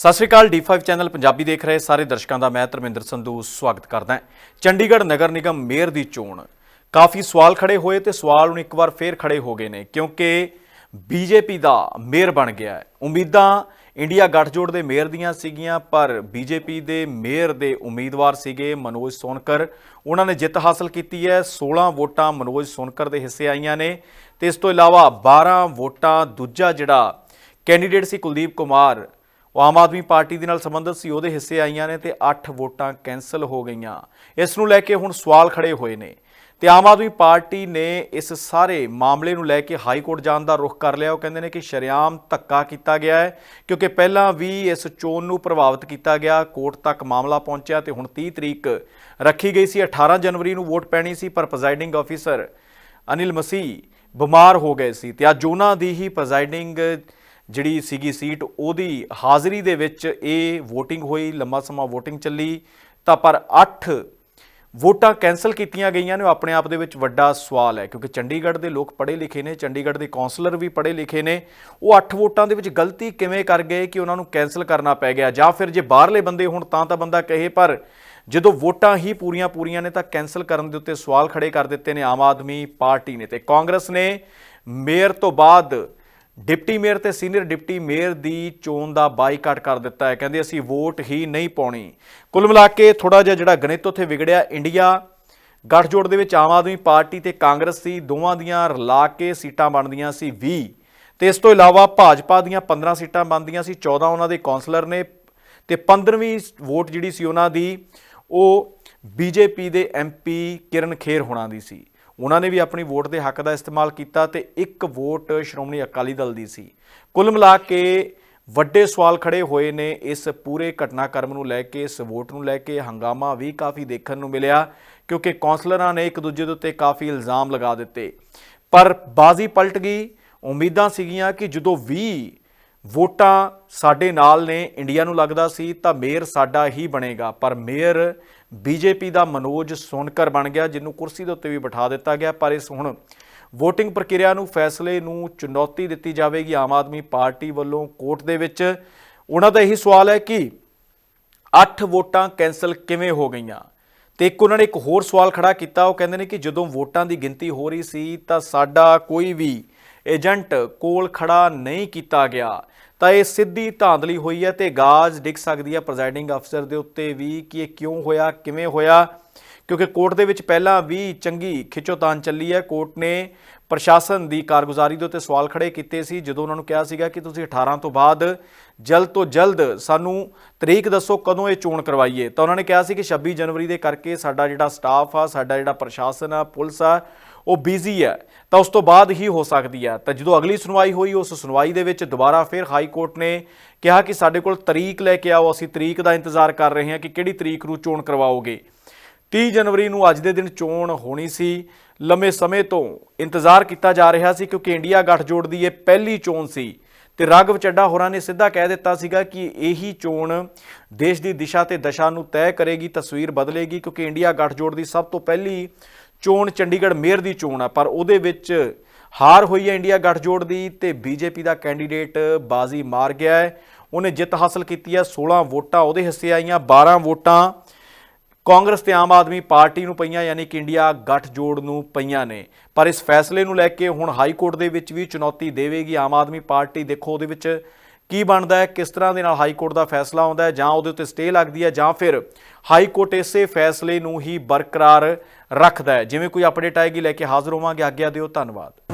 ਸਤਿ ਸ਼੍ਰੀ ਅਕਾਲ D5 channel Punjabi ਦੇਖ ਰਹੇ ਸਾਰੇ ਦਰਸ਼ਕਾਂ ਦਾ ਮੈਂ ਧਰਮਿੰਦਰ ਸੰਧੂ ਸਵਾਗਤ ਕਰਦਾ ਹਾਂ। ਚੰਡੀਗੜ੍ਹ ਨਗਰ ਨਿਗਮ ਮੇਅਰ ਦੀ ਚੋਣ। ਕਾਫੀ ਸਵਾਲ ਖੜੇ ਹੋਏ ਤੇ ਸਵਾਲ ਹੁਣ ਇੱਕ ਵਾਰ ਫੇਰ ਖੜੇ ਹੋ ਗਏ ਨੇ, ਕਿਉਂਕਿ ਬੀਜੇਪੀ ਦਾ ਮੇਅਰ ਬਣ ਗਿਆ ਹੈ। ਉਮੀਦਾਂ ਇੰਡੀਆ ਗੱਠਜੋੜ ਦੇ ਮੇਅਰ ਦੀਆਂ ਸੀਗੀਆਂ, ਪਰ ਬੀਜੇਪੀ ਦੇ ਮੇਅਰ ਦੇ ਉਮੀਦਵਾਰ ਸੀਗੇ ਮਨੋਜ ਸੋਨਕਰ। ਉਹਨਾਂ ਨੇ ਜਿੱਤ ਹਾਸਲ ਕੀਤੀ ਹੈ 16 ਵੋਟਾਂ ਮਨੋਜ ਸੋਨਕਰ ਦੇ ਹਿੱਸੇ ਆਈਆਂ ਨੇ। ਤੇ ਇਸ ਤੋਂ ਇਲਾਵਾ 12 ਵੋਟਾਂ, ਦੂਜਾ ਜਿਹੜਾ ਕੈਂਡੀਡੇਟ ਸੀ ਕੁਲਦੀਪ ਕੁਮਾਰ ਉਹ ਆਮ ਆਦਮੀ ਪਾਰਟੀ ਦੇ ਨਾਲ ਸੰਬੰਧਿਤ ਸੀ, ਉਹਦੇ ਹਿੱਸੇ ਆਈਆਂ ਨੇ ਤੇ 8 ਵੋਟਾਂ ਕੈਨਸਲ ਹੋ ਗਈਆਂ। ਇਸ ਨੂੰ ਲੈ ਕੇ ਹੁਣ ਸਵਾਲ ਖੜੇ ਹੋਏ ਨੇ। ਤੇ ਆਮ ਆਦਮੀ ਪਾਰਟੀ ਨੇ ਇਸ ਸਾਰੇ ਮਾਮਲੇ ਨੂੰ ਲੈ ਕੇ ਹਾਈ ਕੋਰਟ ਜਾਣ ਦਾ ਰੁਖ ਕਰ ਲਿਆ। ਉਹ ਕਹਿੰਦੇ ਨੇ ਕਿ ਸ਼ਰੇਆਮ ਧੱਕਾ ਕੀਤਾ ਗਿਆ ਹੈ, ਕਿਉਂਕਿ ਪਹਿਲਾਂ ਵੀ ਇਸ ਚੋਣ ਨੂੰ ਪ੍ਰਭਾਵਿਤ ਕੀਤਾ ਗਿਆ। ਕੋਰਟ ਤੱਕ ਮਾਮਲਾ ਪਹੁੰਚਿਆ ਤੇ ਹੁਣ 30 ਤਰੀਕ ਰੱਖੀ ਗਈ ਸੀ। 18 ਜਨਵਰੀ ਨੂੰ ਵੋਟ ਪੈਣੀ ਸੀ, ਪਰ ਪ੍ਰੈਜ਼ਾਈਡਿੰਗ ਆਫੀਸਰ ਅਨਿਲ ਮਸੀਹ ਬਿਮਾਰ ਹੋ ਗਏ ਸੀ। ਤੇ ਅੱਜ ਉਹਨਾਂ ਦੀ ਹੀ ਪ੍ਰੈਜ਼ਾਈਡਿੰਗ ਜਿਹੜੀ ਸੀਗੀ ਸੀਟ, ਉਹਦੀ ਹਾਜ਼ਰੀ ਦੇ ਵਿੱਚ ਇਹ VOTING ਹੋਈ, ਲੰਮਾ ਸਮਾਂ VOTING ਚੱਲੀ। ਤਾਂ ਪਰ 8 ਵੋਟਾਂ ਕੈਨਸਲ ਕੀਤੀਆਂ ਗਈਆਂ ਨੇ, ਉਹ ਆਪਣੇ ਆਪ ਦੇ ਵਿੱਚ ਵੱਡਾ ਸਵਾਲ ਹੈ, ਕਿਉਂਕਿ ਚੰਡੀਗੜ੍ਹ ਦੇ ਲੋਕ ਪੜ੍ਹੇ ਲਿਖੇ ਨੇ, ਚੰਡੀਗੜ੍ਹ ਦੇ ਕਾਉਂਸਲਰ ਵੀ ਪੜ੍ਹੇ ਲਿਖੇ ਨੇ। ਉਹ 8 ਵੋਟਾਂ ਦੇ ਵਿੱਚ ਗਲਤੀ ਕਿਵੇਂ ਕਰ ਗਏ ਕਿ ਉਹਨਾਂ ਨੂੰ ਕੈਨਸਲ ਕਰਨਾ ਪੈ ਗਿਆ? ਜਾਂ ਫਿਰ ਜੇ ਬਾਹਰਲੇ ਬੰਦੇ ਹੁਣ, ਤਾਂ ਤਾਂ ਬੰਦਾ ਕਹੇ, ਪਰ ਜਦੋਂ ਵੋਟਾਂ ਹੀ ਪੂਰੀਆਂ ਪੂਰੀਆਂ ਨੇ, ਤਾਂ ਕੈਨਸਲ ਕਰਨ ਦੇ ਉੱਤੇ ਸਵਾਲ ਖੜੇ ਕਰ ਦਿੱਤੇ ਨੇ ਆਮ ਆਦਮੀ ਪਾਰਟੀ ਨੇ। ਤੇ ਕਾਂਗਰਸ ਨੇ ਮੇਅਰ ਤੋਂ ਬਾਅਦ ਡਿਪਟੀ ਮੇਅਰ ਤੇ ਸੀਨੀਅਰ ਡਿਪਟੀ ਮੇਅਰ ਦੀ ਚੋਣ ਦਾ ਬਾਈਕਾਟ ਕਰ ਦਿੱਤਾ ਹੈ। ਕਹਿੰਦੇ ਅਸੀਂ ਵੋਟ ਹੀ ਨਹੀਂ ਪਾਉਣੀ। ਕੁੱਲ ਮਿਲਾ ਕੇ ਥੋੜਾ ਜਿਹਾ ਜਿਹੜਾ ਗਣਿਤ ਉੱਥੇ ਵਿਗੜਿਆ, ਇੰਡੀਆ ਗੱਠਜੋੜ ਦੇ ਵਿੱਚ ਆਮ ਆਦਮੀ ਪਾਰਟੀ ਤੇ ਕਾਂਗਰਸ ਸੀ, ਦੋਵਾਂ ਦੀਆਂ ਰਲਾ ਕੇ ਸੀਟਾਂ ਬਣਦੀਆਂ ਸੀ 20 ਤੇ ਇਸ ਤੋਂ ਇਲਾਵਾ ਭਾਜਪਾ ਦੀਆਂ 15 ਸੀਟਾਂ ਬਣਦੀਆਂ ਸੀ 14 ਉਹਨਾਂ ਦੇ ਕਾਉਂਸਲਰ ਨੇ ਤੇ 15ਵੀਂ ਵੋਟ ਜਿਹੜੀ ਸੀ ਉਹਨਾਂ ਦੀ, ਉਹ ਬੀਜੇਪੀ ਦੇ ਐਮਪੀ ਕਿਰਨ ਖੇਰ ਹੋਣਾ ਦੀ ਸੀ। ਉਹਨਾਂ ਨੇ ਵੀ ਆਪਣੀ ਵੋਟ ਦੇ ਹੱਕ ਦਾ ਇਸਤੇਮਾਲ ਕੀਤਾ ਤੇ ਇੱਕ ਵੋਟ ਸ਼੍ਰੋਮਣੀ ਅਕਾਲੀ ਦਲ ਦੀ ਸੀ। ਕੁੱਲ ਮਿਲਾ ਕੇ ਵੱਡੇ ਸਵਾਲ ਖੜੇ ਹੋਏ ਨੇ ਇਸ ਪੂਰੇ ਘਟਨਾਕ੍ਰਮ ਨੂੰ ਲੈ ਕੇ, ਇਸ ਵੋਟ ਨੂੰ ਲੈ ਕੇ। ਹੰਗਾਮਾ ਵੀ ਕਾਫੀ ਦੇਖਣ ਨੂੰ ਮਿਲਿਆ ਕਿਉਂਕਿ ਕੌਂਸਲਰਾਂ ਨੇ ਇੱਕ ਦੂਜੇ ਦੇ ਉੱਤੇ ਕਾਫੀ ਇਲਜ਼ਾਮ ਲਗਾ ਦਿੱਤੇ। ਪਰ ਬਾਜ਼ੀ ਪਲਟ ਗਈ। ਉਮੀਦਾਂ ਸੀਗੀਆਂ ਕਿ ਜਦੋਂ 20 ਵੋਟਾਂ ਸਾਡੇ ਨਾਲ ਨੇ, ਇੰਡੀਆ ਨੂੰ ਲੱਗਦਾ ਸੀ, ਤਾਂ ਮੇਅਰ ਸਾਡਾ ਹੀ ਬਣੇਗਾ। ਪਰ ਮੇਅਰ ਬੀਜੇਪੀ ਦਾ ਮਨੋਜ ਸੋਨਕਰ ਬਣ ਗਿਆ, ਜਿਹਨੂੰ ਕੁਰਸੀ ਦੇ ਉੱਤੇ ਵੀ ਬਿਠਾ ਦਿੱਤਾ ਗਿਆ। ਪਰ ਇਸ ਹੁਣ VOTING ਪ੍ਰਕਿਰਿਆ ਨੂੰ, ਫੈਸਲੇ ਨੂੰ ਚੁਣੌਤੀ ਦਿੱਤੀ ਜਾਵੇਗੀ ਆਮ ਆਦਮੀ ਪਾਰਟੀ ਵੱਲੋਂ ਕੋਰਟ ਦੇ ਵਿੱਚ। ਉਹਨਾਂ ਦਾ ਇਹੀ ਸਵਾਲ ਹੈ ਕਿ 8 ਵੋਟਾਂ ਕੈਨਸਲ ਕਿਵੇਂ ਹੋ ਗਈਆਂ? ਤੇ ਇੱਕ ਉਹਨਾਂ ਨੇ ਇੱਕ ਹੋਰ ਸਵਾਲ ਖੜਾ ਕੀਤਾ। ਉਹ ਕਹਿੰਦੇ ਨੇ ਕਿ ਜਦੋਂ ਵੋਟਾਂ ਦੀ ਗਿਣਤੀ ਹੋ ਰਹੀ ਸੀ ਤਾਂ ਸਾਡਾ ਕੋਈ ਵੀ ਏਜੰਟ ਕੋਲ ਖੜਾ ਨਹੀਂ ਕੀਤਾ ਗਿਆ। ਤਾਂ ਇਹ ਸਿੱਧੀ ਧਾਂਦਲੀ ਹੋਈ ਹੈ ਤੇ ਗਾਜ ਡਿੱਗ ਸਕਦੀ ਹੈ ਪ੍ਰੈਜ਼ਾਈਡਿੰਗ ਅਫਸਰ ਦੇ ਉੱਤੇ ਵੀ ਕਿ ਇਹ ਕਿਉਂ ਹੋਇਆ, ਕਿਵੇਂ ਹੋਇਆ? ਕਿਉਂਕਿ ਕੋਰਟ ਦੇ ਵਿੱਚ ਪਹਿਲਾਂ ਵੀ ਚੰਗੀ ਖਿੱਚੋਤਾਨ ਚੱਲੀ ਹੈ। ਕੋਰਟ ਨੇ ਪ੍ਰਸ਼ਾਸਨ ਦੀ ਕਾਰਗੁਜ਼ਾਰੀ ਦੇ ਉੱਤੇ ਸਵਾਲ ਖੜੇ ਕੀਤੇ ਸੀ, ਜਦੋਂ ਉਹਨਾਂ ਨੂੰ ਕਿਹਾ ਸੀਗਾ ਕਿ ਤੁਸੀਂ 18 ਤੋਂ ਬਾਅਦ ਜਲਦ ਤੋਂ ਜਲਦ ਸਾਨੂੰ ਤਰੀਕ ਦੱਸੋ ਕਦੋਂ ਇਹ ਚੋਣ ਕਰਵਾਈਏ। ਤਾਂ ਉਹਨਾਂ ਨੇ ਕਿਹਾ ਸੀ ਕਿ 26 ਜਨਵਰੀ ਦੇ ਕਰਕੇ ਸਾਡਾ ਜਿਹੜਾ ਸਟਾਫ ਆ, ਸਾਡਾ ਜਿਹੜਾ ਪ੍ਰਸ਼ਾਸਨ ਆ, ਪੁਲਿਸ ਆ ਉਹ ਬਿਜ਼ੀ ਹੈ, ਤਾਂ ਉਸ ਤੋਂ ਬਾਅਦ ਹੀ ਹੋ ਸਕਦੀ ਹੈ। ਤਾਂ ਜਦੋਂ ਅਗਲੀ ਸੁਣਵਾਈ ਹੋਈ, ਉਸ ਸੁਣਵਾਈ ਦੇ ਵਿੱਚ ਦੁਬਾਰਾ ਫਿਰ ਹਾਈ ਕੋਰਟ ਨੇ ਕਿਹਾ ਕਿ ਸਾਡੇ ਕੋਲ ਤਰੀਕ ਲੈ ਕੇ ਆਓ, ਅਸੀਂ ਤਰੀਕ ਦਾ ਇੰਤਜ਼ਾਰ ਕਰ ਰਹੇ ਹਾਂ ਕਿ ਕਿਹੜੀ ਤਰੀਕ ਨੂੰ ਚੋਣ ਕਰਵਾਓਗੇ। 30 ਜਨਵਰੀ ਨੂੰ ਅੱਜ ਦੇ ਦਿਨ ਚੋਣ ਹੋਣੀ ਸੀ। ਲੰਮੇ ਸਮੇਂ ਤੋਂ ਇੰਤਜ਼ਾਰ ਕੀਤਾ ਜਾ ਰਿਹਾ ਸੀ ਕਿਉਂਕਿ ਇੰਡੀਆ ਗੱਠਜੋੜ ਦੀ ਇਹ ਪਹਿਲੀ ਚੋਣ ਸੀ। ਤੇ ਰਾਘਵ ਚੱਡਾ ਹੋਰਾਂ ਨੇ ਸਿੱਧਾ ਕਹਿ ਦਿੱਤਾ ਸੀਗਾ ਕਿ ਇਹੀ ਚੋਣ ਦੇਸ਼ ਦੀ ਦਿਸ਼ਾ ਤੇ ਦਸ਼ਾ ਨੂੰ ਤੈਅ ਕਰੇਗੀ, ਤਸਵੀਰ ਬਦਲੇਗੀ ਕਿਉਂਕਿ ਇੰਡੀਆ ਗੱਠਜੋੜ ਦੀ ਸਭ ਤੋਂ ਪਹਿਲੀ ਚੋਣ, ਚੰਡੀਗੜ੍ਹ ਮੇਅਰ ਦੀ ਚੋਣ ਆ, ਪਰ ਉਹਦੇ ਵਿੱਚ ਹਾਰ ਹੋਈ ਹੈ ਇੰਡੀਆ ਗੱਠਜੋੜ ਦੀ ਤੇ ਬੀਜੇਪੀ ਦਾ ਕੈਂਡੀਡੇਟ ਬਾਜ਼ੀ ਮਾਰ ਗਿਆ ਹੈ। ਉਹਨੇ ਜਿੱਤ ਹਾਸਲ ਕੀਤੀ ਹੈ 16 ਵੋਟਾਂ ਉਹਦੇ ਹਿੱਸੇ ਆਈਆਂ 12 ਵੋਟਾਂ ਕਾਂਗਰਸ ਤੇ ਆਮ ਆਦਮੀ ਪਾਰਟੀ ਨੂੰ ਪਈਆਂ, ਯਾਨੀ ਕਿ ਇੰਡੀਆ ਗੱਠਜੋੜ ਨੂੰ ਪਈਆਂ ਨੇ। ਪਰ ਇਸ ਫੈਸਲੇ ਨੂੰ ਲੈ ਕੇ ਹੁਣ ਹਾਈ ਕੋਰਟ ਦੇ ਵਿੱਚ ਵੀ ਚੁਣੌਤੀ ਦੇਵੇਗੀ ਆਮ ਆਦਮੀ ਪਾਰਟੀ। ਦੇਖੋ, ਉਹਦੇ ਵਿੱਚ ਕੀ ਬਣਦਾ ਹੈ, ਕਿਸ ਤਰ੍ਹਾਂ ਦੇ ਨਾਲ ਹਾਈ ਕੋਰਟ ਦਾ ਫੈਸਲਾ ਆਉਂਦਾ ਹੈ ਜਾਂ ਉਹਦੇ ਉੱਤੇ ਸਟੇ ਲੱਗਦੀ ਹੈ ਜਾਂ ਫਿਰ ਹਾਈ ਕੋਰਟ ਇਸੇ ਫੈਸਲੇ ਨੂੰ ਹੀ ਬਰਕਰਾਰ ਰੱਖਦਾ ਹੈ। ਜਿਵੇਂ ਕੋਈ ਅਪਡੇਟ ਆਏਗੀ, ਲੈ ਕੇ ਹਾਜ਼ਰ ਹੋਵਾਂਗੇ। ਆਗਿਆ ਦਿਓ। ਧੰਨਵਾਦ।